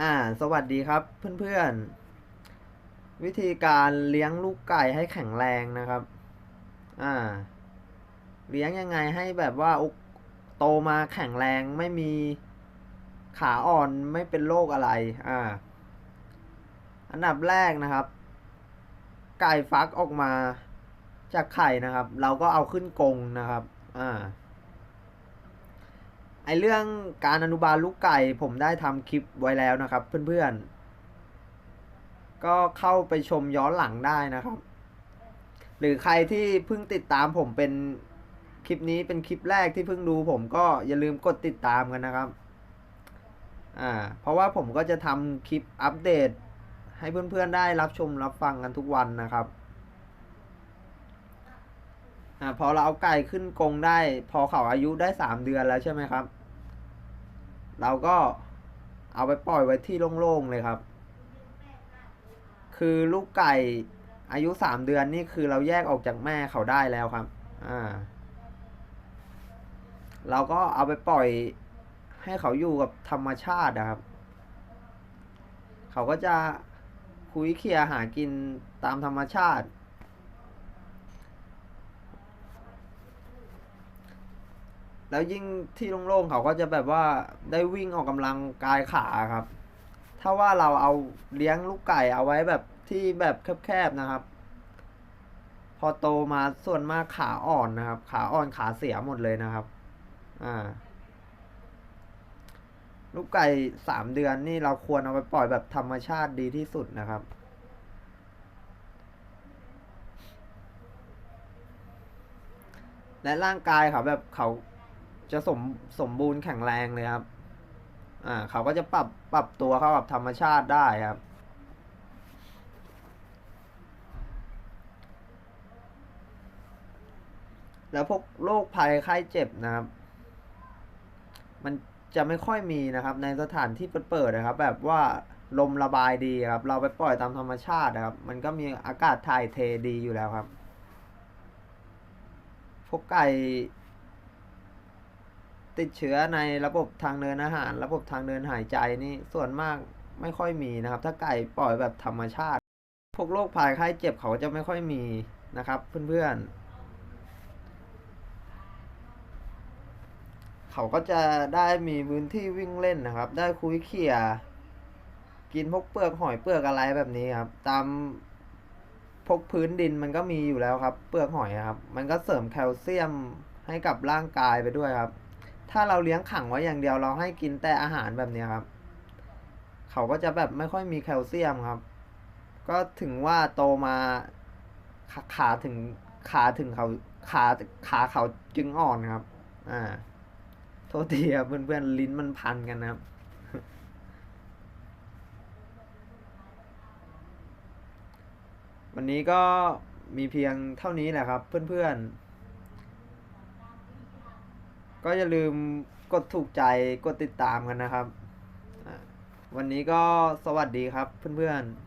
อ่า สวัสดีครับเพื่อนๆ วิธีการเลี้ยงลูกไก่ให้แข็งแรงนะครับ อ่า เลี้ยงยังไงให้แบบว่าโตมาแข็งแรงไม่มีขาอ่อนไม่เป็นโรคอะไร อ่า อันดับแรกนะครับ ไก่ฟักออกมาจากไข่นะครับ เราก็เอาขึ้นกรงนะครับ อ่า ไอเรื่องการอนุบาลลูกไก่ผมได้ทำคลิปไว้แล้วนะครับ เพื่อนๆ ก็เข้าไปชมย้อนหลังได้นะครับ หรือใครที่เพิ่งติดตามผมเป็นคลิปนี้เป็นคลิปแรกที่เพิ่งดูผมก็อย่าลืมกดติดตามกันนะครับ อ่า เพราะว่าผมก็จะทำคลิปอัปเดต ให้เพื่อนๆได้รับชมรับฟังกันทุกวันนะครับ อ่าพอเราเอาไก่ขึ้นกรงได้ พอเขาอายุได้สามเดือนแล้วใช่ไหมครับ เราก็เอาไปปล่อยไว้ที่โล่งๆเลยครับ คือลูกไก่อายุสามเดือนนี่คือเราแยกออกจากแม่เขาได้แล้วครับ อ่า เราก็เอาไปปล่อยให้เขาอยู่กับธรรมชาตินะครับ เขาก็จะคุยเคียหากินตามธรรมชาติ แล้วยิ่งที่โล่งๆเขาก็จะแบบว่าได้วิ่งออกกำลังกายขาครับ ถ้าว่าเราเอาเลี้ยงลูกไก่เอาไว้แบบที่แบบแคบๆนะครับ พอโตมาส่วนมากขาอ่อนนะครับ ขาอ่อนขาเสียหมดเลยนะครับ อ่า ลูกไก่สามเดือนนี่เราควรเอาไปปล่อยแบบธรรมชาติดีที่สุดนะครับและร่างกายเขาแบบเขา จะสมสมบูรณ์แข็งแรงเลยครับ อ่าเขาก็จะปรับปรับตัวเข้ากับธรรมชาติได้ครับ แล้วพวกโรคภัยไข้เจ็บนะครับ มันจะไม่ค่อยมีนะครับ ในสถานที่เปิดๆนะครับ แบบว่าลมระบายดีครับ เราไปปล่อยตามธรรมชาตินะครับ มันก็มีอากาศถ่ายเทดีอยู่แล้วครับ พวกไก่ ติดเชื้อในระบบทางเดินอาหาร ระบบทางเดินหายใจนี่ส่วนมากไม่ค่อยมีนะครับ ถ้าไก่ปล่อยแบบธรรมชาติ พวกโรคภัยไข้เจ็บเขาจะไม่ค่อยมีนะครับ เพื่อนๆ เขาก็จะได้มีพื้นที่วิ่งเล่นนะครับ ได้คุยเขี่ยกินพวกเปลือกหอยเปลือกอะไรแบบนี้ครับ ตามพวกพื้นดินมันก็มีอยู่แล้วครับ เปลือกหอยอะครับ มันก็เสริมแคลเซียมให้กับร่างกายไปด้วยครับ ถ้าเราเลี้ยงขังไว้อย่างเดียวเราให้กินแต่อาหารแบบนี้ครับ เขาก็จะแบบไม่ค่อยมีแคลเซียมครับ ก็ถึงว่าโตมาขาขาถึงขาถึงเขาขาขาเขาจึงอ่อนครับ อ่า โทษทีครับเพื่อนๆลิ้นมันพันกันนะครับวันนี้ก็มีเพียงเท่านี้แหละครับ เพื่อนๆ ก็อย่าลืมกดถูกใจกดติดตามกันนะครับ วันนี้ก็สวัสดีครับเพื่อนๆ